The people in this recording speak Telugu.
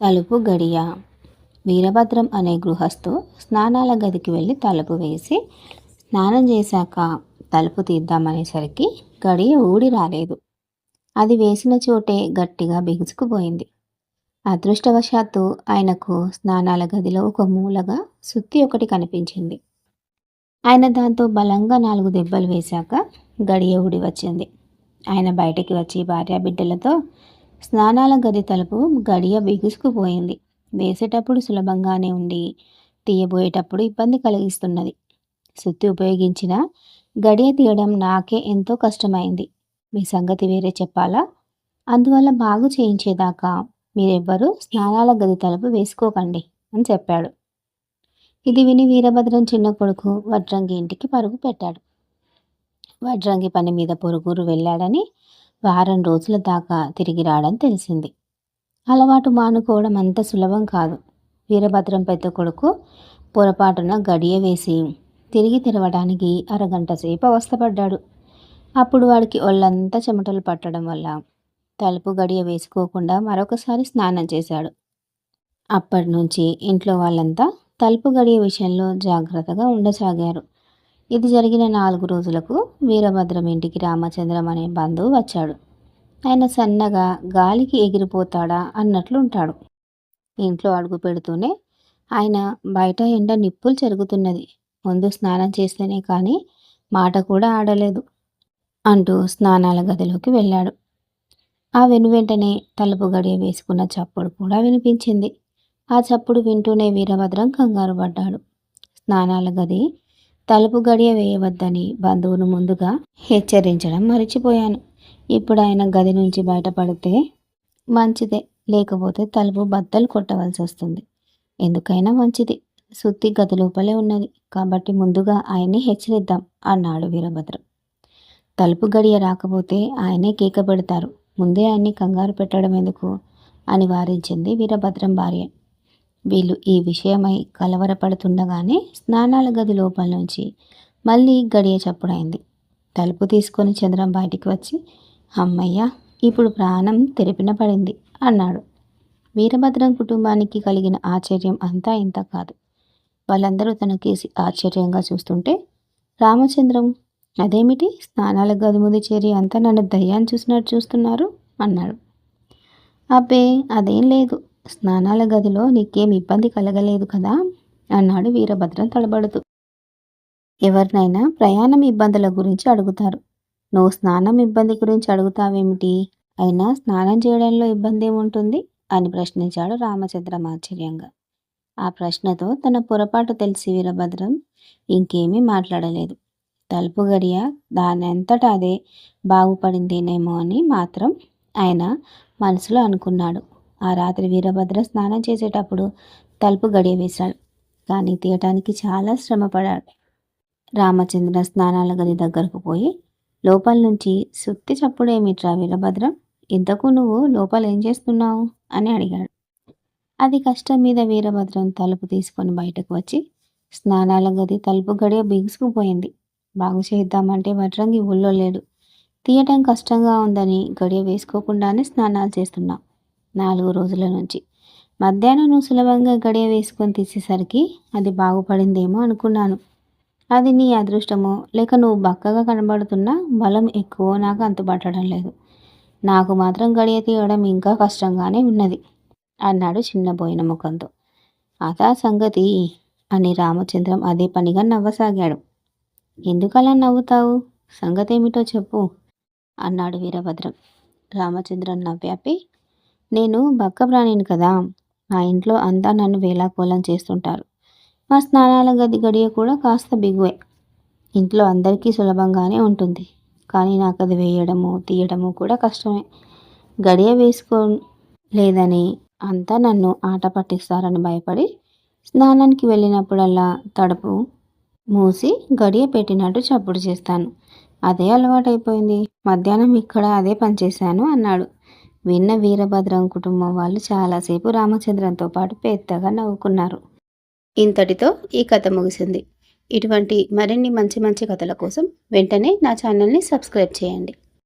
తలుపు గడియ. వీరభద్రం అనే గృహస్థు స్నానాల గదికి వెళ్ళి తలుపు వేసి స్నానం చేశాక తలుపు తీద్దామనేసరికి గడియ ఊడి రాలేదు. అది వేసిన చోటే గట్టిగా బిగుసుకుపోయింది. అదృష్టవశాత్తు ఆయనకు స్నానాల గదిలో ఒక మూలగా సుత్తి ఒకటి కనిపించింది. ఆయన దాంతో బలంగా నాలుగు దెబ్బలు వేశాక గడియ ఊడి వచ్చింది. ఆయన బయటికి వచ్చి భార్యాబిడ్డలతో స్నానాల గది తలుపు గడియ బిగుసుకుపోయింది. వేసేటప్పుడు సులభంగానే ఉండి తీయబోయేటప్పుడు ఇబ్బంది కలిగిస్తున్నది. సుత్తి ఉపయోగించిన గడియ తీయడం నాకే ఎంతో కష్టమైంది. మీ సంగతి వేరే చెప్పాలా? అందువల్ల బాగు చేయించేదాకా మీరెవ్వరూ స్నానాల గది తలుపు వేసుకోకండి అని చెప్పాడు. ఇది విని వీరభద్రం చిన్న కొడుకు వడ్రంగి ఇంటికి పరుగు పెట్టాడు. వడ్రంగి పని మీద పొరుగురు వెళ్ళాడని వారం రోజుల దాకా తిరిగి రావడం తెలిసింది. అలవాటు మానుకోవడం అంత సులభం కాదు. వీరభద్రం పెద్ద కొడుకు పొరపాటున గడియ వేసి తిరిగి తెరవడానికి అరగంట సేపు అవస్థపడ్డాడు. అప్పుడు వాడికి ఒళ్ళంతా చెమటలు పట్టడం వల్ల తలుపు గడియ వేసుకోకుండా మరొకసారి స్నానం చేశాడు. అప్పటి నుంచి ఇంట్లో వాళ్ళంతా తలుపు గడియ విషయంలో జాగ్రత్తగా ఉండసాగారు. ఇది జరిగిన నాలుగు రోజులకు వీరభద్రం ఇంటికి రామచంద్రం అనే బంధువు వచ్చాడు. ఆయన సన్నగా గాలికి ఎగిరిపోతాడా అన్నట్లు ఉంటాడు ఇంట్లో అడుగు పెడుతూనే ఆయన బయట ఎండ నిప్పులు చెరుగుతున్నది. ముందు స్నానం చేస్తేనే కానీ మాట కూడా ఆడలేదు అంటూ స్నానాల గదిలోకి వెళ్ళాడు. ఆ వెను వెంటనే తలుపు గడియ వేసుకున్న చప్పుడు కూడా వినిపించింది. ఆ చప్పుడు వింటూనే వీరభద్రం కంగారు పడ్డాడు. స్నానాల గది తలుపు గడియ వేయవద్దని బంధువును ముందుగా హెచ్చరించడం మరిచిపోయాను. ఇప్పుడు ఆయన గది నుంచి బయటపడితే మంచిదే లేకపోతే తలుపు బద్దలు కొట్టవలసి వస్తుంది. ఎందుకైనా మంచిది. సుత్తి గది లోపలే ఉన్నది. కాబట్టి ముందుగా ఆయన్ని హెచ్చరిద్దాం అన్నాడు వీరభద్రం. తలుపు గడియ రాకపోతే ఆయనే కేక పెడతారు. ముందే ఆయన్ని కంగారు పెట్టడం ఎందుకు? అని వారించింది వీరభద్రం భార్య. వీళ్ళు ఈ విషయమై కలవరపడుతుండగానే స్నానాల గది లోపల నుంచి మళ్ళీ గడియ చప్పుడైంది. తలుపు తీసుకొని చంద్రం బయటికి వచ్చి అమ్మయ్య ఇప్పుడు ప్రాణం తెరిపిన పడింది అన్నాడు. వీరభద్రం కుటుంబానికి కలిగిన ఆశ్చర్యం అంతా ఇంత కాదు. వాళ్ళందరూ తనకేసి ఆశ్చర్యంగా చూస్తుంటే రామచంద్రం అదేమిటి? స్నానాల గది ముందు చేరి అంతా నన్ను దయ్యాన్ని చూసినట్టు చూస్తున్నారు అన్నాడు. అబ్బే అదేం లేదు. స్నానాల గదిలో నీకేం ఇబ్బంది కలగలేదు కదా? అన్నాడు వీరభద్రం తడబడుతూ. ఎవరినైనా ప్రయాణం ఇబ్బందుల గురించి అడుగుతారు. నువ్వు స్నానం ఇబ్బంది గురించి అడుగుతావేమిటి? అయినా స్నానం చేయడంలో ఇబ్బంది ఏముంటుంది? అని ప్రశ్నించాడు రామచంద్రం ఆశ్చర్యంగా. ఆ ప్రశ్నతో తన పొరపాటు తెలిసి వీరభద్రం ఇంకేమీ మాట్లాడలేదు. తలుపు గడియ దానంతటా అదే బాగుపడిందేనేమో అని మాత్రం ఆయన మనసులో అనుకున్నాడు. ఆ రాత్రి వీరభద్ర స్నానం చేసేటప్పుడు తలుపు గడియ వేశాడు. కానీ తీయటానికి చాలా శ్రమపడాడు. రామచంద్ర స్నానాల గది దగ్గరకు పోయి లోపల నుంచి సుత్తి చప్పుడేమిట్రా వీరభద్రం? ఇంతకు నువ్వు లోపల ఏం చేస్తున్నావు? అని అడిగాడు. అది కష్టం మీద వీరభద్రం తలుపు తీసుకొని బయటకు వచ్చి స్నానాల గది తలుపు గడియ బిగుసుకుపోయింది. బాగు చేద్దామంటే వడ్రంగి ఊళ్ళో లేడు. తీయటం కష్టంగా ఉందని గడియ వేసుకోకుండానే స్నానాలు చేస్తున్నాం. నాలుగు రోజుల నుంచి. మధ్యాహ్నం నువ్వు సులభంగా గడియ వేసుకొని తీసేసరికి అది బాగుపడిందేమో అనుకున్నాను. అది నీ అదృష్టమో లేక నువ్వు బక్కగా కనబడుతున్నా బలం ఎక్కువ నాకు అంతుపట్టడం లేదు. నాకు మాత్రం గడియ తీయడం ఇంకా కష్టంగానే ఉన్నది అన్నాడు చిన్నబోయిన ముఖంతో. అదా సంగతి అని రామచంద్రం అదే పనిగా నవ్వసాగాడు. ఎందుకలా నవ్వుతావు? సంగతి ఏమిటో చెప్పు అన్నాడు వీరభద్రం. రామచంద్రం నవ్వాపి నేను బక్క ప్రాణిని కదా మా ఇంట్లో అంతా నన్ను వేలాకోలం చేస్తుంటారు. మా స్నానాల గది గడియ కూడా కాస్త బిగువే. ఇంట్లో అందరికీ సులభంగానే ఉంటుంది. కానీ నాకు అది వేయడము తీయడము కూడా కష్టమే. గడియ వేసుకో లేదని అంతా నన్ను ఆట పట్టిస్తారని భయపడి స్నానానికి వెళ్ళినప్పుడల్లా తడుపు మూసి గడియ పెట్టినట్టు చప్పుడు చేస్తాను. అదే అలవాటైపోయింది. మధ్యాహ్నం ఇక్కడ అదే పనిచేశాను అన్నాడు. విన్న వీరభద్రం కుటుంబం వాళ్ళు చాలాసేపు రామచంద్రంతో పాటు పెద్దగా నవ్వుకున్నారు. ఇంతటితో ఈ కథ ముగిసింది. ఇటువంటి మరిన్ని మంచి మంచి కథల కోసం వెంటనే నా ఛానల్ని సబ్స్క్రైబ్ చేయండి.